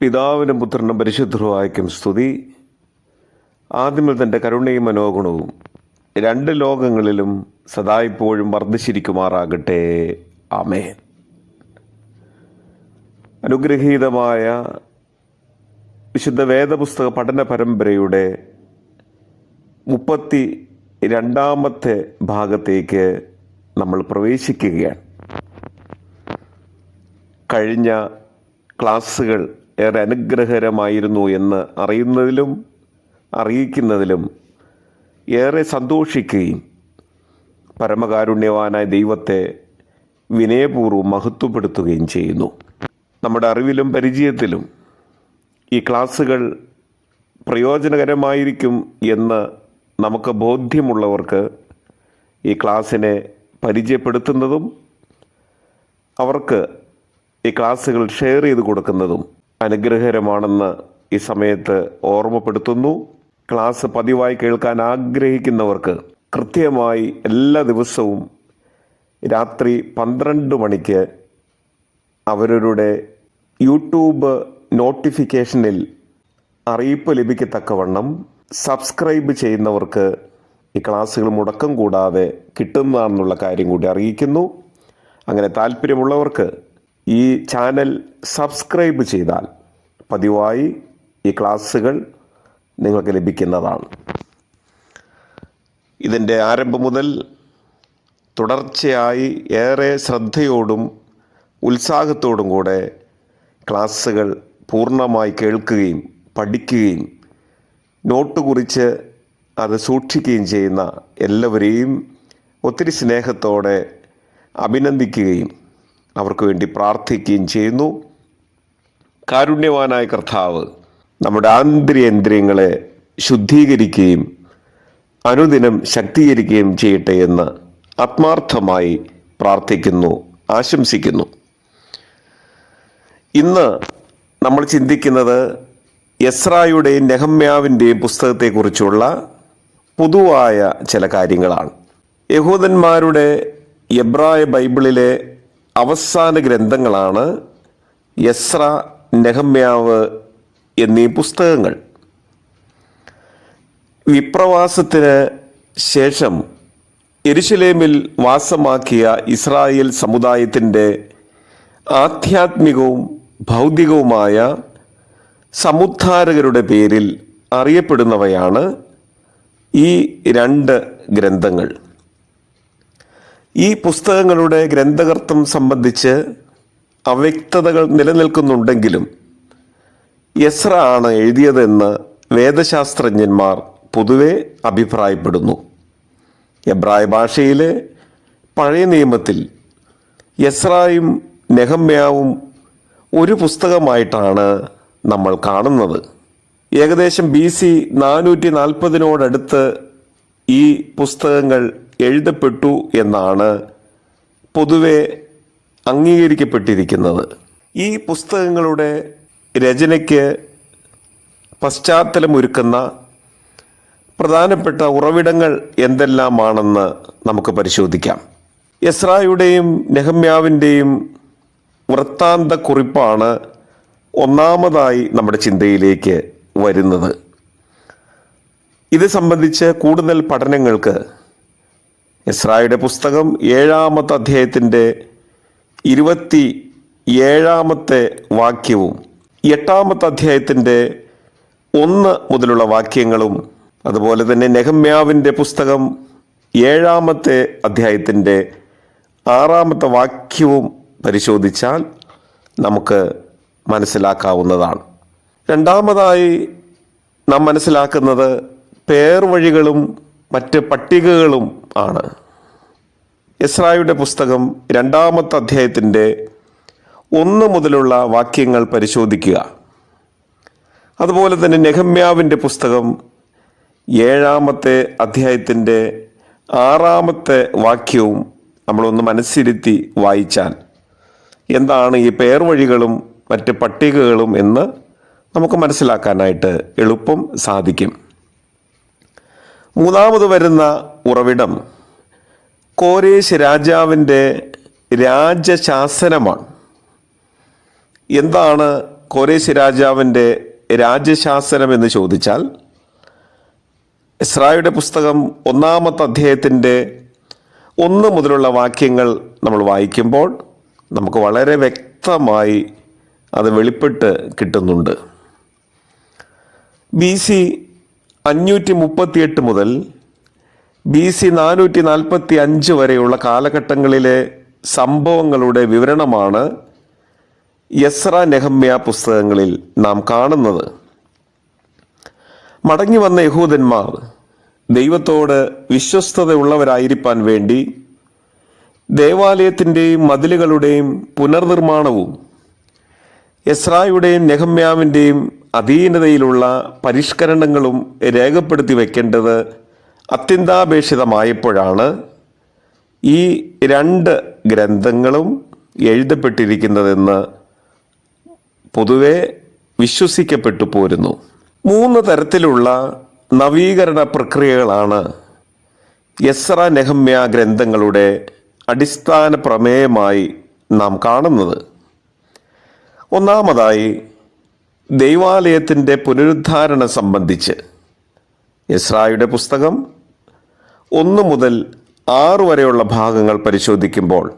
പിതാവിനും പുത്രനും പരിശുദ്ധവുമായിരിക്കും സ്തുതി. ആദ്യമിൽ തന്റെ കരുണയും മനോഗുണവും രണ്ട് ലോകങ്ങളിലും സദായിപ്പോഴും വർദ്ധിച്ചിരിക്കുമാറാകട്ടെ. ആമേൻ. അനുഗ്രഹീതമായ വിശുദ്ധ വേദപുസ്തക പഠന പരമ്പരയുടെ മുപ്പത്തി രണ്ടാമത്തെ ഭാഗത്തേക്ക് നമ്മൾ പ്രവേശിക്കുകയാണ്. കഴിഞ്ഞ ക്ലാസ്സുകൾ ഏറെ അനുഗ്രഹകരമായിരുന്നു എന്ന് അറിയുന്നതിലും അറിയിക്കുന്നതിലും ഏറെ സന്തോഷിക്കുകയും പരമകാരുണ്യവാനായ ദൈവത്തെ വിനയപൂർവം മഹത്വപ്പെടുത്തുകയും ചെയ്യുന്നു. നമ്മുടെ അറിവിലും പരിചയത്തിലും ഈ ക്ലാസ്സുകൾ പ്രയോജനകരമായിരിക്കും എന്ന് നമുക്ക് ബോധ്യമുള്ളവർക്ക് ഈ ക്ലാസ്സിനെ പരിചയപ്പെടുത്തുന്നതും അവർക്ക് ഈ ക്ലാസ്സുകൾ ഷെയർ ചെയ്ത് കൊടുക്കുന്നതും അനുഗ്രഹകരമാണെന്ന് ഈ സമയത്ത് ഓർമ്മപ്പെടുത്തുന്നു. ക്ലാസ് പതിവായി കേൾക്കാൻ ആഗ്രഹിക്കുന്നവർക്ക് കൃത്യമായി എല്ലാ ദിവസവും രാത്രി പന്ത്രണ്ട് മണിക്ക് അവരുടെ യൂട്യൂബ് നോട്ടിഫിക്കേഷനിൽ അറിയിപ്പ് ലഭിക്കത്തക്കവണ്ണം സബ്സ്ക്രൈബ് ചെയ്യുന്നവർക്ക് ഈ ക്ലാസ്സുകൾ മുടക്കം കൂടാതെ കിട്ടുന്നതാണെന്നുള്ള കാര്യം കൂടി അറിയിക്കുന്നു. അങ്ങനെ താല്പര്യമുള്ളവർക്ക് ഈ ചാനൽ സബ്സ്ക്രൈബ് ചെയ്താൽ പതിവായി ഈ ക്ലാസ്സുകൾ നിങ്ങൾക്ക് ലഭിക്കുന്നതാണ്. ഇതിന്റെ ആരംഭം മുതൽ തുടർച്ചയായി ഏറെ ശ്രദ്ധയോടും ഉത്സാഹത്തോടും കൂടെ ക്ലാസ്സുകൾ പൂർണമായി കേൾക്കുകയും പഠിക്കുകയും നോട്ട് കുറിച്ച് അത് സൂക്ഷിക്കുകയും ചെയ്യുന്ന എല്ലാവരെയും ഒത്തിരി സ്നേഹത്തോടെ അഭിനന്ദിക്കുകയും അവർക്ക് വേണ്ടി പ്രാർത്ഥിക്കുകയും ചെയ്യുന്നു. കാരുണ്യവാനായ കർത്താവ് നമ്മുടെ ആന്തര്യേന്ദ്രിയങ്ങളെ ശുദ്ധീകരിക്കുകയും അനുദിനം ശക്തീകരിക്കുകയും ചെയ്യട്ടെ എന്ന് ആത്മാർത്ഥമായി പ്രാർത്ഥിക്കുന്നു ആശംസിക്കുന്നു. ഇന്ന് നമ്മൾ ചിന്തിക്കുന്നത് യസ്രായുടെയും നെഹമ്യാവിന്റെയും പുസ്തകത്തെക്കുറിച്ചുള്ള പൊതുവായ ചില കാര്യങ്ങളാണ്. യഹൂദന്മാരുടെ എബ്രായ ബൈബിളിലെ അവസാന ഗ്രന്ഥങ്ങളാണ് യസ്ര നെഹമ്യാവ് എന്നീ പുസ്തകങ്ങൾ. വിപ്രവാസത്തിന് ശേഷം എരുശലേമിൽ വാസമാക്കിയ ഇസ്രായേൽ സമുദായത്തിന്റെ ആധ്യാത്മികവും ഭൗതികവുമായ സമുദ്ധാരകരുടെ പേരിൽ അറിയപ്പെടുന്നവയാണ് ഈ രണ്ട് ഗ്രന്ഥങ്ങൾ. ഈ പുസ്തകങ്ങളുടെ ഗ്രന്ഥകർത്തം സംബന്ധിച്ച് അവ്യക്തതകൾ നിലനിൽക്കുന്നുണ്ടെങ്കിലും യസ്ര ആണ് എഴുതിയതെന്ന് വേദശാസ്ത്രജ്ഞന്മാർ പൊതുവെ അഭിപ്രായപ്പെടുന്നു. എബ്രായ ഭാഷയിലെ പഴയ നിയമത്തിൽ യസ്രായും നെഹമ്യാവും ഒരു പുസ്തകമായിട്ടാണ് നമ്മൾ കാണുന്നത്. ഏകദേശം ബി സി നാനൂറ്റി നാൽപ്പതിനോടടുത്ത് ഈ പുസ്തകങ്ങൾ എഴുതപ്പെട്ടു എന്നാണ് പൊതുവെ അംഗീകരിക്കപ്പെട്ടിരിക്കുന്നത്. ഈ പുസ്തകങ്ങളുടെ രചനയ്ക്ക് പശ്ചാത്തലമൊരുക്കുന്ന പ്രധാനപ്പെട്ട ഉറവിടങ്ങൾ എന്തെല്ലാമാണെന്ന് നമുക്ക് പരിശോധിക്കാം. യസ്രായുടെയും നെഹമ്യാവിന്റെയും വൃത്താന്ത കുറിപ്പാണ് ഒന്നാമതായി നമ്മുടെ ചിന്തയിലേക്ക് വരുന്നത്. ഇത് സംബന്ധിച്ച് കൂടുതൽ പഠനങ്ങൾക്ക് ഇസ്രായുടെ പുസ്തകം ഏഴാമത്തെ അധ്യായത്തിന്റെ ഇരുപത്തി ഏഴാമത്തെ വാക്യവും എട്ടാമത്തെ അധ്യായത്തിന്റെ ഒന്ന് മുതലുള്ള വാക്യങ്ങളും അതുപോലെ തന്നെ നെഹമ്യാവിന്റെ പുസ്തകം ഏഴാമത്തെ അധ്യായത്തിന്റെ ആറാമത്തെ വാക്യവും പരിശോധിച്ചാൽ നമുക്ക് മനസ്സിലാക്കാവുന്നതാണ്. രണ്ടാമതായി നാം മനസ്സിലാക്കുന്നത് പേർവഴികളും മറ്റ് പട്ടികകളും ആണ്. എസ്രായുടെ പുസ്തകം രണ്ടാമത്തെ അധ്യായത്തിന്റെ ഒന്ന് മുതലുള്ള വാക്യങ്ങൾ പരിശോധിക്കുക. അതുപോലെ തന്നെ നെഹമ്യാവിന്റെ പുസ്തകം ഏഴാമത്തെ അധ്യായത്തിന്റെ ആറാമത്തെ വാക്യവും നമ്മളൊന്ന് മനസ്സിരുത്തി വായിച്ചാൽ എന്താണ് ഈ പേർ വഴികളും മറ്റ് പട്ടികകളും എന്ന് നമുക്ക് മനസ്സിലാക്കാനായിട്ട് എളുപ്പം സാധിക്കും. മൂന്നാമത് വരുന്ന ഉറവിടം കോരേശ് രാജാവിന്റെ രാജശാസനമാണ്. എന്താണ് കോരേശ് രാജാവിന്റെ രാജശാസനം എന്ന് ചോദിച്ചാൽ ഇസ്രായുടെ പുസ്തകം ഒന്നാമത്തെ അധ്യായത്തിന്റെ ഒന്ന് മുതലുള്ള വാക്യങ്ങൾ നമ്മൾ വായിക്കുമ്പോൾ നമുക്ക് വളരെ വ്യക്തമായി അത് വെളിപ്പെട്ട് കിട്ടുന്നുണ്ട്. ബി സി അഞ്ഞൂറ്റി മുപ്പത്തിയെട്ട് മുതൽ ബി സി നാനൂറ്റി നാൽപ്പത്തി അഞ്ച് വരെയുള്ള കാലഘട്ടങ്ങളിലെ സംഭവങ്ങളുടെ വിവരണമാണ് യസ്ര നെഹമ്യ പുസ്തകങ്ങളിൽ നാം കാണുന്നത്. മടങ്ങി വന്ന യഹൂദന്മാർ ദൈവത്തോട് വിശ്വസ്തതയുള്ളവരായിരിക്കാൻ വേണ്ടി ദേവാലയത്തിന്റെയും മതിലുകളുടെയും പുനർനിർമ്മാണവും യസ്രായുടെയും നെഹമ്യാവിന്റെയും അധീനതയിലുള്ള പരിഷ്കരണങ്ങളും രേഖപ്പെടുത്തി വയ്ക്കേണ്ടത് അത്യന്താപേക്ഷിതമായപ്പോഴാണ് ഈ രണ്ട് ഗ്രന്ഥങ്ങളും എഴുതപ്പെട്ടിരിക്കുന്നതെന്ന് പൊതുവെ വിശ്വസിക്കപ്പെട്ടു പോരുന്നു. മൂന്ന് തരത്തിലുള്ള നവീകരണ പ്രക്രിയകളാണ് യസ്ര നെഹമ്യ ഗ്രന്ഥങ്ങളുടെ അടിസ്ഥാന പ്രമേയമായി നാം കാണുന്നത്. ഒന്നാമതായി ദൈവാലയത്തിന്റെ പുനരുദ്ധാരണം സംബന്ധിച്ച് ഇസ്രായുടെ പുസ്തകം ഒന്ന് മുതൽ ആറ് വരെയുള്ള ഭാഗങ്ങൾ പരിശോധിക്കുമ്പോൾ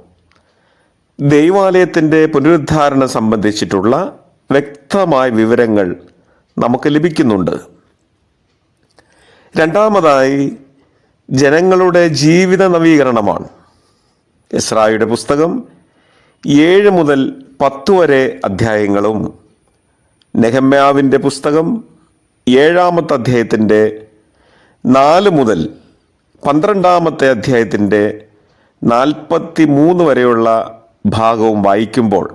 ദൈവാലയത്തിന്റെ പുനരുദ്ധാരണം സംബന്ധിച്ചിട്ടുള്ള വ്യക്തമായ വിവരങ്ങൾ നമുക്ക് ലഭിക്കുന്നുണ്ട്. രണ്ടാമതായി ജനങ്ങളുടെ ജീവിത നവീകരണമാണ്. ഇസ്രായുടെ പുസ്തകം ഏഴ് മുതൽ പത്ത് വരെ അധ്യായങ്ങളും നെഹമ്യാവിന്റെ പുസ്തകം ഏഴാമത്തെ അധ്യായത്തിന്റെ നാല് മുതൽ പന്ത്രണ്ടാമത്തെ അധ്യായത്തിന്റെ നാൽപ്പത്തി മൂന്ന് വരെയുള്ള ഭാഗവും വായിക്കുമ്പോൾ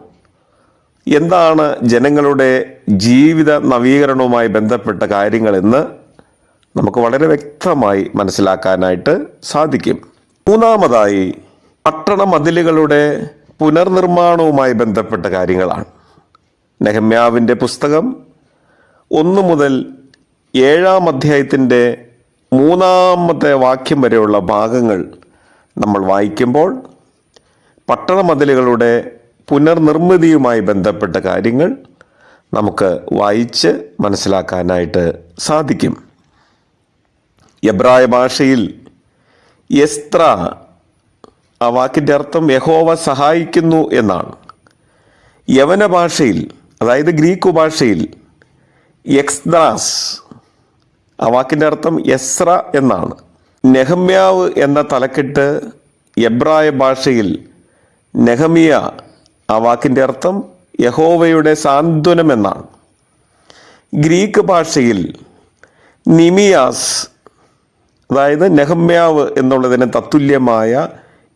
എന്താണ് ജനങ്ങളുടെ ജീവിത നവീകരണവുമായി ബന്ധപ്പെട്ട കാര്യങ്ങളെന്ന് നമുക്ക് വളരെ വ്യക്തമായി മനസ്സിലാക്കാനായിട്ട് സാധിക്കും. മൂന്നാമതായി പട്ടണ മതിലുകളുടെ പുനർനിർമ്മാണവുമായി ബന്ധപ്പെട്ട കാര്യങ്ങളാണ്. നെഹമ്യാവിന്റെ പുസ്തകം ഒന്ന് മുതൽ ഏഴാം അധ്യായത്തിന്റെ മൂന്നാമത്തെ വാക്യം വരെയുള്ള ഭാഗങ്ങൾ നമ്മൾ വായിക്കുമ്പോൾ പട്ടണ മതിലുകളുടെ പുനർനിർമ്മിതിയുമായി ബന്ധപ്പെട്ട കാര്യങ്ങൾ നമുക്ക് വായിച്ച് മനസ്സിലാക്കാനായിട്ട് സാധിക്കും. എബ്രായ ഭാഷയിൽ എസ്ത്ര ആ വാക്കിന്റെ അർത്ഥം യഹോവ സഹായിക്കുന്നു എന്നാണ്. യവന ഭാഷയിൽ അതായത് ഗ്രീക്ക് ഭാഷയിൽ എക്സ്ദ്രാസ് ആ വാക്കിന്റെ അർത്ഥം എസ്ര എന്നാണ്. നെഹമ്യാവ് എന്ന തലക്കെട്ട് എബ്രായ ഭാഷയിൽ നെഹമിയ ആ വാക്കിന്റെ അർത്ഥം യഹോവയുടെ സാന്ത്വനം എന്നാണ്. ഗ്രീക്ക് ഭാഷയിൽ നിമിയാസ് അതായത് നെഹമ്യാവ് എന്നുള്ളതിന് തത്തുല്യമായ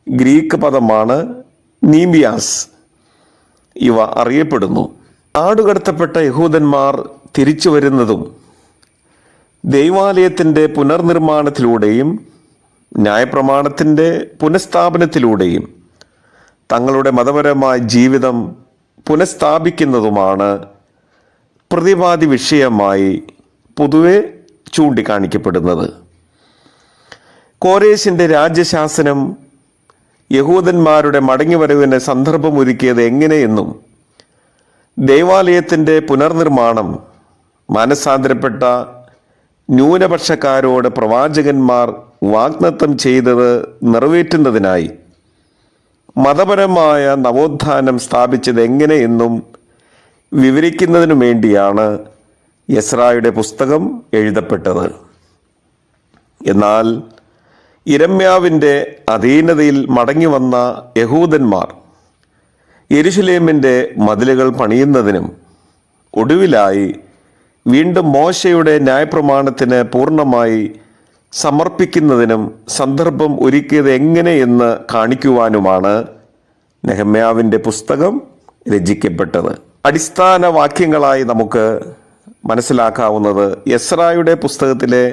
ഗ്രീക്ക് പദമാണ് നീമിയാസ്. ഇവ അറിയപ്പെടുന്നു. നാടുകടത്തപ്പെട്ട യഹൂദന്മാർ തിരിച്ചു വരുന്നതും ദൈവാലയത്തിന്റെ പുനർനിർമ്മാണത്തിലൂടെയും ന്യായപ്രമാണത്തിന്റെ പുനഃസ്ഥാപനത്തിലൂടെയും തങ്ങളുടെ മതപരമായ ജീവിതം പുനഃസ്ഥാപിക്കുന്നതുമാണ് പ്രതിവാദി വിഷയമായി പൊതുവെ ചൂണ്ടിക്കാണിക്കപ്പെടുന്നത്. കോരേശിന്റെ രാജ്യശാസനം യഹൂദന്മാരുടെ മടങ്ങിവരവിന് സന്ദർഭമൊരുക്കിയത് എങ്ങനെയെന്നും ദൈവാലയത്തിന്റെ പുനർനിർമ്മാണം മനസ്സാന്തരപ്പെട്ട ന്യൂനപക്ഷക്കാരോട് പ്രവാചകന്മാർ വാഗ്ദത്തം ചെയ്തത് നിറവേറ്റുന്നതിനായി. മതപരമായ നവോത്ഥാനം സ്ഥാപിച്ചത് എങ്ങനെയെന്നും വിവരിക്കുന്നതിനു വേണ്ടിയാണ് യസ്രായുടെ പുസ്തകം എഴുതപ്പെട്ടത്. എന്നാൽ ഇരമ്യാവിന്റെ അധീനതയിൽ മടങ്ങി വന്ന യഹൂദന്മാർ യെരുശലേമിന്റെ മതിലുകൾ പണിയുന്നതിനും ഒടുവിലായി വീണ്ടും മോശയുടെ ന്യായപ്രമാണത്തിന് പൂർണമായി സമർപ്പിക്കുന്നതിനും സന്ദർഭം ഒരുക്കിയത് എങ്ങനെയെന്ന് കാണിക്കുവാനുമാണ് നെഹമ്യാവിന്റെ പുസ്തകം രചിക്കപ്പെട്ടത്. അടിസ്ഥാന വാക്യങ്ങളായി നമുക്ക് മനസ്സിലാക്കാവുന്നത് യസ്രായുടെ പുസ്തകത്തിലെ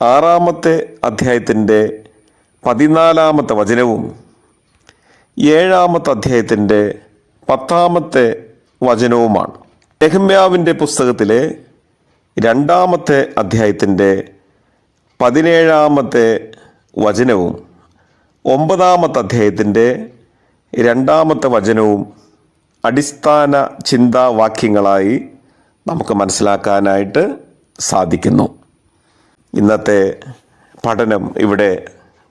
ആറാമത്തെ അധ്യായത്തിന്റെ പതിനാലാമത്തെ വചനവും ഏഴാമത്തെ അധ്യായത്തിന്റെ പത്താമത്തെ വചനവുമാണ്. നെഹമ്യാവിന്റെ പുസ്തകത്തിലെ രണ്ടാമത്തെ അധ്യായത്തിന്റെ പതിനേഴാമത്തെ വചനവും ഒമ്പതാമത്തെ അധ്യായത്തിന്റെ രണ്ടാമത്തെ വചനവും അടിസ്ഥാന ചിന്താവാക്യങ്ങളായി നമുക്ക് മനസ്സിലാക്കാനായിട്ട് സാധിക്കുന്നു. ഇന്നത്തെ പഠനം ഇവിടെ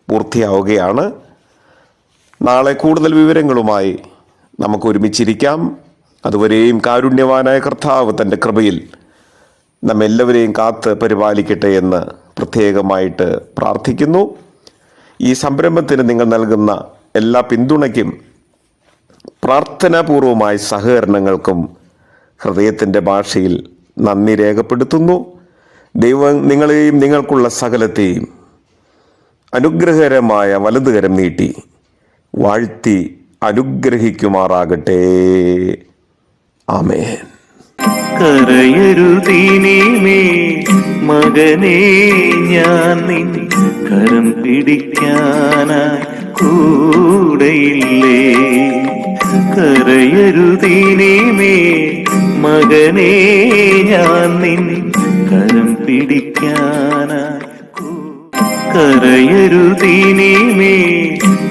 പൂർത്തിയാവുകയാണ്. നാളെ കൂടുതൽ വിവരങ്ങളുമായി നമുക്ക് ഒരുമിച്ചിരിക്കാം. അതുവരെയും കാരുണ്യവാനായ കർത്താവ് തന്റെ കൃപയിൽ നമ്മെല്ലാവരെയും കാത്ത് പരിപാലിക്കട്ടെ എന്ന് പ്രത്യേകമായിട്ട് പ്രാർത്ഥിക്കുന്നു. ഈ സംരംഭത്തിന് നിങ്ങൾ നൽകുന്ന എല്ലാ പിന്തുണയ്ക്കും പ്രാർത്ഥനാപൂർവമായ സഹകരണങ്ങൾക്കും ഹൃദയത്തിന്റെ ഭാഷയിൽ നന്ദി രേഖപ്പെടുത്തുന്നു. ദൈവം നിങ്ങളെയും നിങ്ങൾക്കുള്ള സകലത്തെയും അനുഗ്രഹകരമായ വലതുകരം നീട്ടി. വാഴ്ത്തി അനുഗ്രഹിക്കുമാറാകട്ടെ. ആമേൻ. കരയരുതീനീമേ ഞാൻ കരം പിടിക്കാനായി കൂടെയില്ലേ? കരയരുതീനേമേ മകനെ ഞാൻ കരം പിടിക്കാനായി കരയരുതീനീമേ